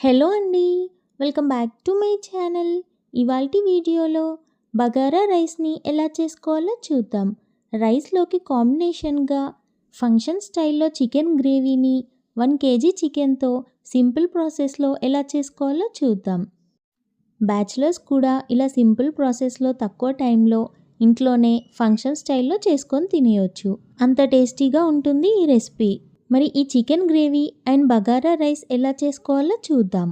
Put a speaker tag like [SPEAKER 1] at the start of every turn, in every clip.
[SPEAKER 1] Hello అండి welcome back to my channel. ఇవాల్టి వీడియోలో బగారా రైస్ని ఎలా చేసుకోవాలో చూద్దాం. రైస్లోకి కాంబినేషన్గా ఫంక్షన్ స్టైల్లో చికెన్ గ్రేవీని వన్ కేజీ చికెన్తో సింపుల్ ప్రాసెస్లో ఎలా చేసుకోవాలో చూద్దాం. బ్యాచిలర్స్ కూడా ఇలా సింపుల్ ప్రాసెస్లో తక్కువ టైంలో ఇంట్లోనే ఫంక్షన్ స్టైల్లో చేసుకొని తినేయొచ్చు. అంత టేస్టీగా ఉంటుంది ఈ రెసిపీ. మరి ఈ chicken gravy and bagara rice ఎలా చేసుకోవాలో చూద్దాం.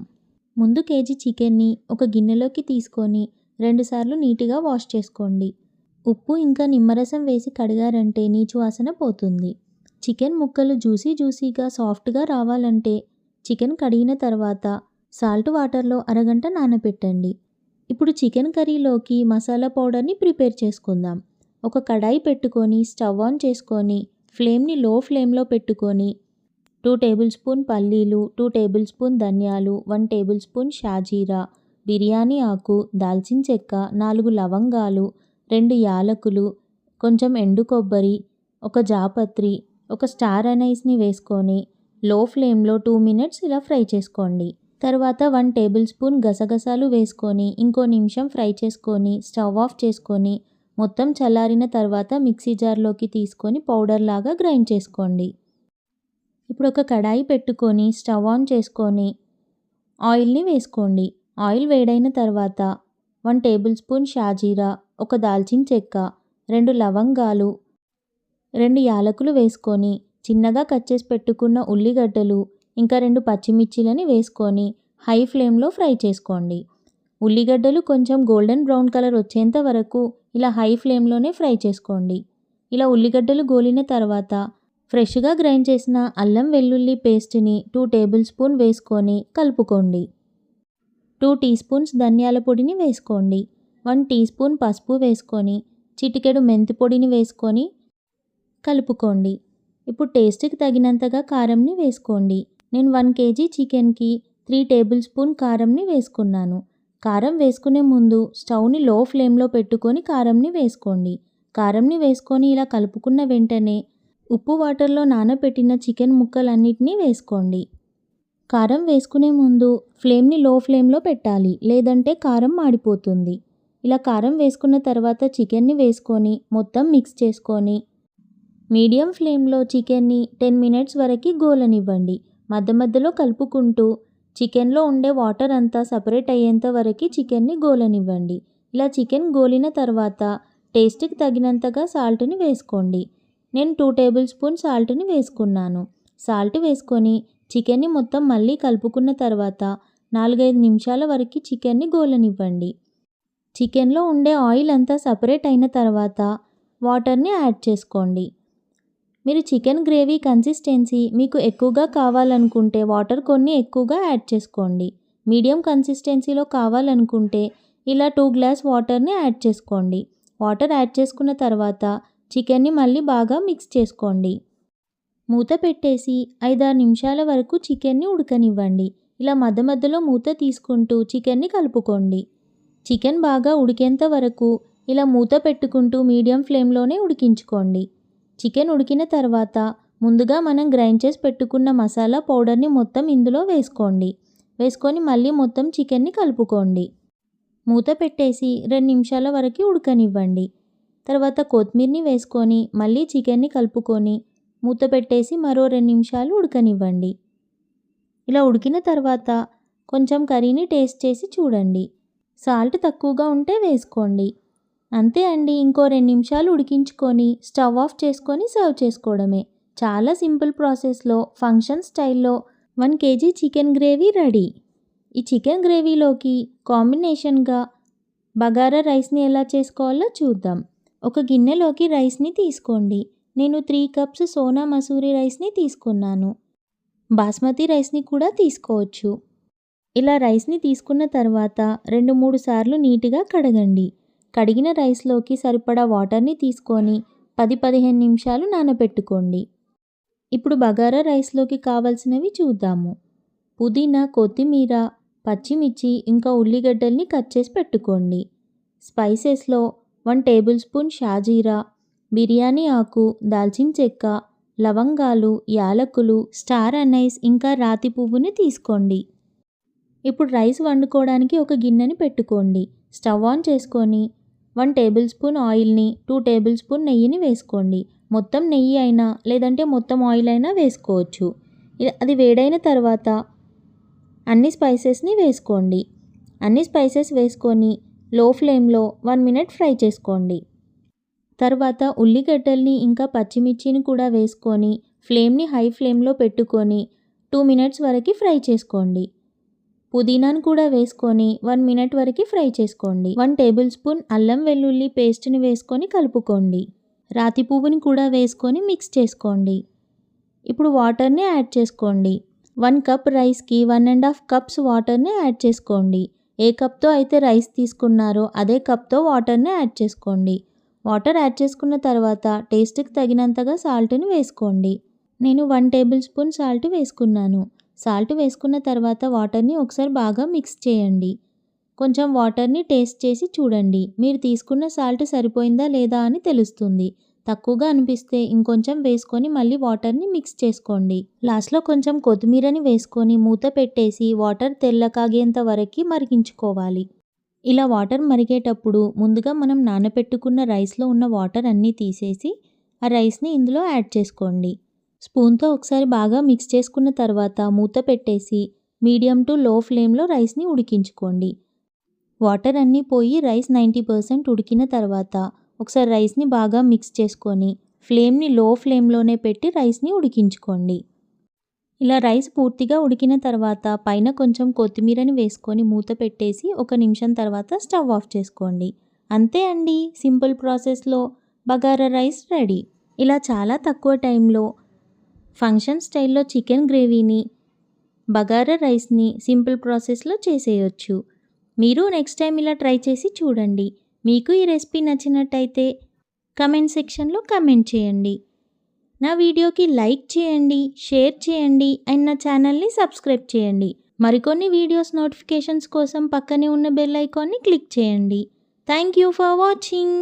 [SPEAKER 1] ముందు కేజీ చికెన్ని ఒక గిన్నెలోకి తీసుకొని రెండుసార్లు నీట్గా వాష్ చేసుకోండి. ఉప్పు ఇంకా నిమ్మరసం వేసి కడిగారంటే నీచు వాసన పోతుంది. చికెన్ ముక్కలు జ్యూసీ జ్యూసీగా సాఫ్ట్గా రావాలంటే చికెన్ కడిగిన తర్వాత సాల్ట్ వాటర్లో అరగంట నానబెట్టండి ఇప్పుడు చికెన్ కర్రీలోకి మసాలా పౌడర్ని ప్రిపేర్ చేసుకుందాం. ఒక కడాయి పెట్టుకొని స్టవ్ ఆన్ చేసుకొని ఫ్లేమ్ని లో ఫ్లేమ్లో పెట్టుకొని టూ టేబుల్ స్పూన్ పల్లీలు టూ టేబుల్ స్పూన్ ధనియాలు వన్ టేబుల్ స్పూన్ షాజీరా బిర్యానీ ఆకు దాల్చిన చెక్క నాలుగు లవంగాలు రెండు యాలకులు కొంచెం ఎండు కొబ్బరి ఒక జాపత్రి ఒక స్టార్ అనైస్ని వేసుకొని లో ఫ్లేమ్లో టూ మినిట్స్ ఇలా ఫ్రై చేసుకోండి. తర్వాత వన్ టేబుల్ స్పూన్ గసగసాలు వేసుకొని ఇంకో నిమిషం ఫ్రై చేసుకొని స్టవ్ ఆఫ్ చేసుకొని మొత్తం చల్లారిన తర్వాత మిక్సీ జార్లోకి తీసుకొని పౌడర్ లాగా గ్రైండ్ చేసుకోండి. ఇప్పుడు ఒక కడాయి పెట్టుకొని స్టవ్ ఆన్ చేసుకొని ఆయిల్ని వేసుకోండి. ఆయిల్ వేడైన తర్వాత వన్ టేబుల్ స్పూన్ షాజీరా ఒక దాల్చిన చెక్క రెండు లవంగాలు రెండు యాలకులు వేసుకొని చిన్నగా కట్ చేసి పెట్టుకున్న ఉల్లిగడ్డలు ఇంకా రెండు పచ్చిమిర్చిలని వేసుకొని హై ఫ్లేమ్లో ఫ్రై చేసుకోండి. ఉల్లిగడ్డలు కొంచెం గోల్డెన్ బ్రౌన్ కలర్ వచ్చేంత వరకు ఇలా హై ఫ్లేమ్లోనే ఫ్రై చేసుకోండి. ఇలా ఉల్లిగడ్డలు గోలిన తర్వాత ఫ్రెష్గా గ్రైండ్ చేసిన అల్లం వెల్లుల్లి పేస్ట్ని టూ టేబుల్ స్పూన్ వేసుకొని కలుపుకోండి. టూ టీ స్పూన్స్ ధనియాల పొడిని వేసుకోండి. వన్ టీ స్పూన్ పసుపు వేసుకొని చిటికెడు మెంతి పొడిని వేసుకొని కలుపుకోండి. ఇప్పుడు టేస్ట్కి తగినంతగా కారంని వేసుకోండి. నేను వన్ కేజీ చికెన్కి త్రీ టేబుల్ స్పూన్ కారంని వేసుకున్నాను. కారం వేసుకునే ముందు స్టవ్ని లో ఫ్లేమ్లో పెట్టుకొని కారంని వేసుకోండి. కారంని వేసుకొని ఇలా కలుపుకున్న వెంటనే ఉప్పు వాటర్లో నానబెట్టిన చికెన్ ముక్కలన్నిటినీ వేసుకోండి. కారం వేసుకునే ముందు ఫ్లేమ్ని లో ఫ్లేమ్లో పెట్టాలి లేదంటే కారం మాడిపోతుంది. ఇలా కారం వేసుకున్న తర్వాత చికెన్ని వేసుకొని మొత్తం మిక్స్ చేసుకొని మీడియం ఫ్లేమ్లో చికెన్ని టెన్ మినిట్స్ వరకు గోలనివ్వండి. మధ్య మధ్యలో కలుపుకుంటూ చికెన్లో ఉండే వాటర్ అంతా సపరేట్ అయ్యేంత వరకు చికెన్ని గోలనివ్వండి. ఇలా చికెన్ గోలిన తర్వాత టేస్ట్కి తగినంతగా సాల్ట్ని వేసుకోండి. నేను టూ టేబుల్ స్పూన్ సాల్ట్ని వేసుకున్నాను. సాల్ట్ వేసుకొని చికెన్ని మొత్తం మళ్ళీ కలుపుకున్న తర్వాత నాలుగైదు నిమిషాల వరకు చికెన్ని గోలనివ్వండి. చికెన్లో ఉండే ఆయిల్ అంతా సపరేట్ అయిన తర్వాత వాటర్ని యాడ్ చేసుకోండి. మీరు చికెన్ గ్రేవీ కన్సిస్టెన్సీ మీకు ఎక్కువగా కావాలనుకుంటే వాటర్ కొన్ని ఎక్కువగా యాడ్ చేసుకోండి. మీడియం కన్సిస్టెన్సీలో కావాలనుకుంటే ఇలా టూ గ్లాస్ వాటర్ని యాడ్ చేసుకోండి. వాటర్ యాడ్ చేసుకున్న తర్వాత చికెన్ని మళ్ళీ బాగా మిక్స్ చేసుకోండి. మూత పెట్టేసి ఐదారు నిమిషాల వరకు చికెన్ని ఉడకనివ్వండి. ఇలా మధ్య మధ్యలో మూత తీసుకుంటూ చికెన్ని కలుపుకోండి. చికెన్ బాగా ఉడికేంత వరకు ఇలా మూత పెట్టుకుంటూ మీడియం ఫ్లేమ్లోనే ఉడికించుకోండి. చికెన్ ఉడికిన తర్వాత ముందుగా మనం గ్రైండ్ చేసి పెట్టుకున్న మసాలా పౌడర్ని మొత్తం ఇందులో వేసుకోండి. వేసుకొని మళ్ళీ మొత్తం చికెన్ని కలుపుకోండి. మూత పెట్టేసి రెండు నిమిషాల వరకు ఉడకనివ్వండి. తర్వాత కొత్తిమీరని వేసుకొని మళ్ళీ చికెన్ని కలుపుకొని మూత పెట్టేసి మరో రెండు నిమిషాలు ఉడకనివ్వండి. ఇలా ఉడికిన తర్వాత కొంచెం కర్రీని టేస్ట్ చేసి చూడండి. సాల్ట్ తక్కువగా ఉంటే వేసుకోండి. అంతే అండి ఇంకో రెండు నిమిషాలు ఉడికించుకొని స్టవ్ ఆఫ్ చేసుకొని సర్వ్ చేసుకోవడమే. చాలా సింపుల్ ప్రాసెస్లో ఫంక్షన్ స్టైల్లో one kg chicken gravy ready. ఈ చికెన్ గ్రేవీలోకి కాంబినేషన్గా బగారా రైస్ని ఎలా చేసుకోవాలో చూద్దాం. ఒక గిన్నెలోకి రైస్ని తీసుకోండి. నేను త్రీ కప్స్ సోనా మసూరి రైస్ని తీసుకున్నాను. బాస్మతి రైస్ని కూడా తీసుకోవచ్చు. ఇలా రైస్ని తీసుకున్న తర్వాత రెండు మూడు సార్లు నీట్గా కడగండి. కడిగిన రైస్లోకి సరిపడా వాటర్ని తీసుకొని పది పదిహేను నిమిషాలు నానబెట్టుకోండి. ఇప్పుడు బగారా రైస్లోకి కావాల్సినవి చూద్దాము. పుదీనా కొత్తిమీర పచ్చిమిర్చి ఇంకా ఉల్లిగడ్డల్ని కట్ చేసి పెట్టుకోండి. స్పైసెస్లో వన్ టేబుల్ స్పూన్ షాజీరా బిర్యానీ ఆకు దాల్చిన చెక్క లవంగాలు యాలకులు స్టార్ అనైస్ ఇంకా రాతి పువ్వుని తీసుకోండి. ఇప్పుడు రైస్ వండుకోవడానికి ఒక గిన్నెని పెట్టుకోండి. స్టవ్ ఆన్ చేసుకొని వన్ టేబుల్ స్పూన్ ఆయిల్ని టూ టేబుల్ స్పూన్ నెయ్యిని వేసుకోండి. మొత్తం నెయ్యి అయినా లేదంటే మొత్తం ఆయిల్ అయినా వేసుకోవచ్చు. అది వేడైన తర్వాత అన్ని స్పైసెస్ని వేసుకోండి. అన్ని స్పైసెస్ వేసుకొని లో ఫ్లేమ్లో వన్ మినిట్ ఫ్రై చేసుకోండి. తర్వాత ఉల్లిగడ్డల్ని ఇంకా పచ్చిమిర్చిని కూడా వేసుకొని ఫ్లేమ్ని హై ఫ్లేమ్లో పెట్టుకొని టూ మినిట్స్ వరకు ఫ్రై చేసుకోండి. పుదీనాను కూడా వేసుకొని వన్ మినిట్ వరకు ఫ్రై చేసుకోండి. వన్ టేబుల్ స్పూన్ అల్లం వెల్లుల్లి పేస్ట్ని వేసుకొని కలుపుకోండి. రాతి పువ్వుని కూడా వేసుకొని మిక్స్ చేసుకోండి. ఇప్పుడు వాటర్ని యాడ్ చేసుకోండి. వన్ కప్ రైస్కి వన్ అండ్ హాఫ్ కప్స్ వాటర్ని యాడ్ చేసుకోండి. ఏ కప్తో అయితే రైస్ తీసుకున్నారో అదే కప్తో వాటర్ని యాడ్ చేసుకోండి. వాటర్ యాడ్ చేసుకున్న తర్వాత టేస్ట్కి తగినంతగా సాల్ట్ని వేసుకోండి. నేను వన్ టేబుల్ స్పూన్ సాల్ట్ వేసుకున్నాను. సాల్ట్ వేసుకున్న తర్వాత వాటర్ని ఒకసారి బాగా మిక్స్ చేయండి. కొంచెం వాటర్ని టేస్ట్ చేసి చూడండి. మీరు తీసుకున్న సాల్ట్ సరిపోయిందా లేదా అని తెలుస్తుంది. తక్కువగా అనిపిస్తే ఇంకొంచెం వేసుకొని మళ్ళీ వాటర్ని మిక్స్ చేసుకోండి. లాస్ట్లో కొంచెం కొత్తిమీరని వేసుకొని మూత పెట్టేసి వాటర్ తెల్ల కాగేంత వరకు మరిగించుకోవాలి. ఇలా వాటర్ మరిగేటప్పుడు ముందుగా మనం నానబెట్టుకున్న రైస్లో ఉన్న వాటర్ అన్నీ తీసేసి ఆ రైస్ని ఇందులో యాడ్ చేసుకోండి. స్పూన్తో ఒకసారి బాగా మిక్స్ చేసుకున్న తర్వాత మూత పెట్టేసి మీడియం టు లో ఫ్లేమ్లో రైస్ని ఉడికించుకోండి. వాటర్ అన్నీ పోయి రైస్ నైంటీ పర్సెంట్ ఉడికిన తర్వాత ఒకసారి రైస్ని బాగా మిక్స్ చేసుకొని ఫ్లేమ్ని లో ఫ్లేమ్లోనే పెట్టి రైస్ని ఉడికించుకోండి. ఇలా రైస్ పూర్తిగా ఉడికిన తర్వాత పైన కొంచెం కొత్తిమీరని వేసుకొని మూత పెట్టేసి ఒక నిమిషం తర్వాత స్టవ్ ఆఫ్ చేసుకోండి. అంతే అండి సింపుల్ ప్రాసెస్లో. Bagara rice ready. ఇలా చాలా తక్కువ టైంలో ఫంక్షన్ స్టైల్లో చికెన్ గ్రేవీని బగారా రైస్ని సింపుల్ ప్రాసెస్లో చేసేయచ్చు. మీరు నెక్స్ట్ టైం ఇలా ట్రై చేసి చూడండి. మీకు ఈ రెసిపీ నచ్చినట్టయితే కమెంట్ సెక్షన్లో కమెంట్ చేయండి. నా వీడియోకి లైక్ చేయండి షేర్ చేయండి అండ్ నా ఛానల్ని సబ్స్క్రైబ్ చేయండి. మరికొన్ని వీడియోస్ నోటిఫికేషన్స్ కోసం పక్కనే ఉన్న బెల్ ఐకాన్ని క్లిక్ చేయండి. Thank you for watching.